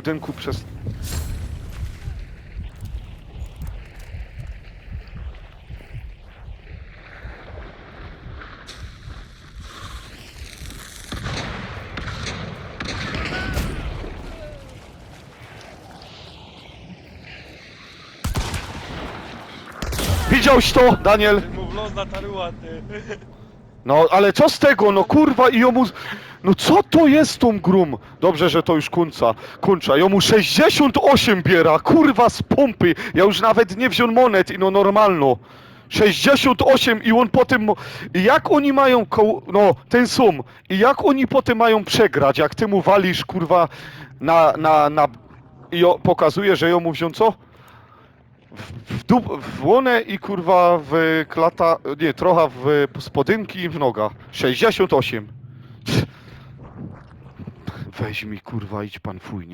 budynku przez... Widziałeś to, Daniel? Nataruła, ty. No, ale co z tego, no kurwa i jomu... No co to jest tą grum? Dobrze, że to już końca, kończa. Jomu 68 biera, kurwa z pompy. Ja już nawet nie wziął monet i no normalno. 68 i on potem... jak oni mają. No, ten sum. I jak oni potem mają przegrać, jak ty mu walisz, kurwa, na... na, na... I pokazuje, że ją mu wziął co? w, dup, w łonę i kurwa w klata, nie, trochę w spodynki i w noga. 68. Weź mi kurwa, idź pan fuj, nie?